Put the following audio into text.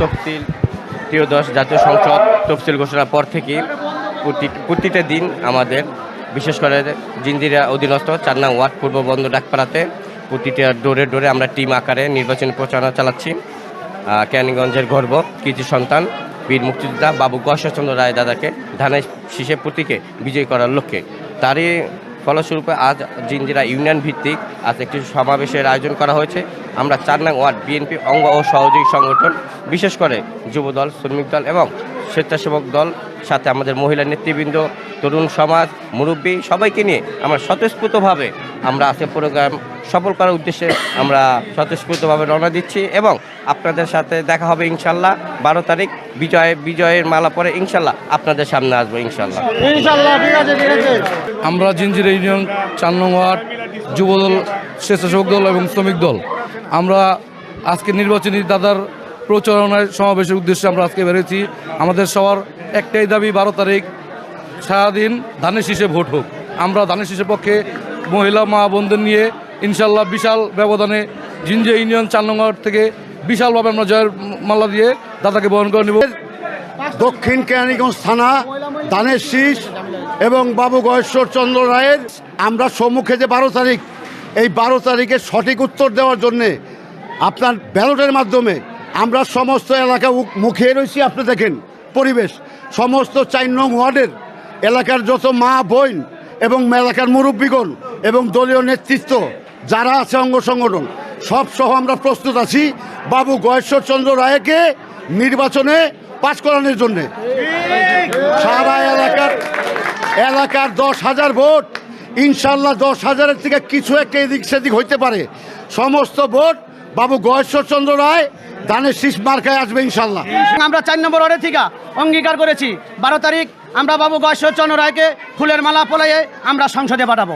তফসিল, ত্রিয়দশ জাতীয় সংসদ তফসিল ঘোষণার পর থেকে প্রতি প্রতিটা দিন আমাদের, বিশেষ করে জিন্দিরা অধীনস্থ চার নং ওয়ার্ড পূর্ব বন্ধ ডাকপাড়াতে প্রতিটা ডোরে ডোরে আমরা টিম আকারে নির্বাচনী প্রচারণা চালাচ্ছি। ক্যানিগঞ্জের গর্ব, কৃতি সন্তান, বীর মুক্তিযোদ্ধা বাবু গশ্বরচন্দ্র রায় দাদাকে ধানের শীষে প্রতীকে বিজয় করার লক্ষ্যে। তারই ফলস্বরূপে আজ জিঞ্জিরা ইউনিয়ন ভিত্তিক আজ একটি সমাবেশের আয়োজন করা হয়েছে। আমরা চার নং ওয়ার্ড বিএনপি অঙ্গ ও সহযোগী সংগঠন বিশেষ করে যুব দল শ্রমিক দল এবং স্বেচ্ছাসেবক দল সাথে আমাদের মহিলা নেতৃবৃন্দ তরুণ সমাজ মুরব্বী সবাইকে নিয়ে আমরা স্বতঃস্ফূর্তভাবে আমরা আজকে প্রোগ্রাম সফল করার উদ্দেশ্যে আমরা স্বতঃস্ফূর্তভাবে রওনা দিচ্ছি এবং আপনাদের সাথে দেখা হবে ইনশাল্লাহ বারো তারিখ বিজয় বিজয়ের মালা পরে ইনশাল্লাহ আপনাদের সামনে আসব ইনশাল্লাহ। আমরা জিঞ্জিরা ইউনিয়ন চার নং ওয়ার্ড যুবদল, স্বেচ্ছাসেবক দল এবং শ্রমিক দল। আমরা আজকে নির্বাচনী দাদার প্রচারণায় সমাবেশের উদ্দেশ্যে আমরা আজকে বেরিয়েছি। আমাদের সবার একটাই দাবি, বারো তারিখ সারাদিন ধানের শীষে ভোট হোক। আমরা ধানের শীষের পক্ষে মহিলা, মা বোনদের নিয়ে ইনশাল্লাহ বিশাল ব্যবধানে জিঞ্জিয়া ইউনিয়ন নং থেকে বিশালভাবে আমরা জয়ের মাল্লা দিয়ে দাদাকে বহন করে নেব। দক্ষিণ কেরানীগঞ্জ থানা ধানের শীষ এবং বাবু গয়েশ্বর চন্দ্র রায়ের আমরা সম্মুখে যে বারো তারিখ, এই বারো তারিখে সঠিক উত্তর দেওয়ার জন্যে আপনার ব্যালটের মাধ্যমে আমরা সমস্ত এলাকা মুখিয়ে রয়েছি। আপনি দেখেন পরিবেশ, সমস্ত চার নং ওয়ার্ডের এলাকার যত মা বোন এবং এলাকার মুরব্বীগণ এবং দলীয় নেতৃত্ব যারা আছে অঙ্গ সংগঠন, সব সহ আমরা প্রস্তুত আছি বাবু গয়েশ্বর চন্দ্র রায়কে নির্বাচনে পাশ করানোর জন্যে। সারা এলাকার এলাকার দশ হাজার ভোট, ইনশাল্লাহ দশ হাজারের থেকে কিছু একটা এদিক সেদিক হইতে পারে। সমস্ত ভোট বাবু গয়েশ্বর চন্দ্র রায় ধানের শীষ মার্কায় আসবে ইনশাল্লাহ। আমরা চার নম্বর ওয়ার্ডে থিকা অঙ্গীকার করেছি। বারো তারিখ আমরা বাবু গহেশ্বরচন্দ্র রায়কে ফুলের মালা পলাইয়ে আমরা সংসদে পাঠাবো।